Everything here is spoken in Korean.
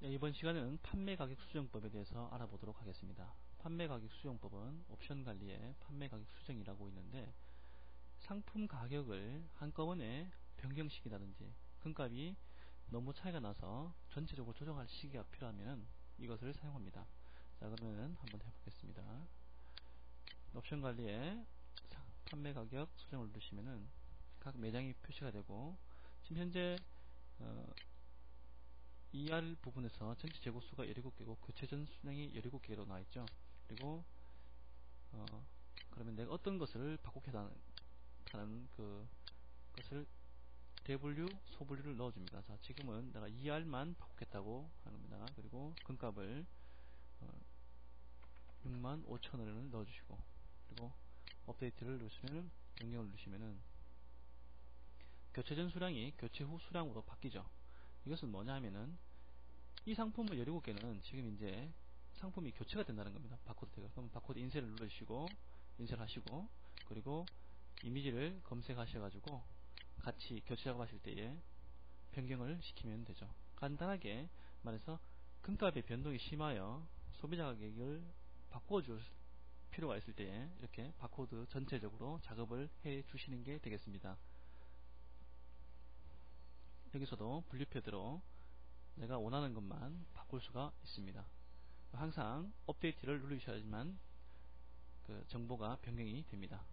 네, 이번 시간에는 판매 가격 수정법에 대해서 알아보도록 하겠습니다. 판매 가격 수정법은 옵션 관리의 판매 가격 수정이라고 있는데 상품 가격을 한꺼번에 변경시키다든지 금값이 너무 차이가 나서 전체적으로 조정할 시기가 필요하면 이것을 사용합니다. 자 그러면 한번 해보겠습니다. 옵션 관리에 판매 가격 수정을 누르시면은 각 매장이 표시가 되고 지금 현재 어, ER 부분에서 전체 재고수가 17개고 교체전 수량이 17개로 나와있죠. 그리고 어, 그러면 내가 어떤 것을 바꾸겠다는 그 것을 대분류, 소분류를 넣어줍니다. 자, 지금은 내가 ER만 바꾸겠다고 하는 겁니다. 그리고 금값을 어, 6만 5천 원을 넣어주시고 그리고 업데이트를 누르시면 명령을 누르시면은 교체 전 수량이 교체 후 수량으로 바뀌죠. 이것은 뭐냐 하면은 이 상품을 17개는 지금 이제 상품이 교체가 된다는 겁니다. 바코드 태그. 그럼 바코드 인쇄를 누르시고 인쇄를 하시고 그리고 이미지를 검색하셔가지고 같이 교체 작업하실 때에 변경을 시키면 되죠. 간단하게 말해서 금값의 변동이 심하여 소비자 가격을 바꿔줄 필요가 있을 때에 이렇게 바코드 전체적으로 작업을 해 주시는 게 되겠습니다. 여기서도 분류표대로 내가 원하는 것만 바꿀 수가 있습니다. 항상 업데이트를 누르셔야지만 그 정보가 변경이 됩니다.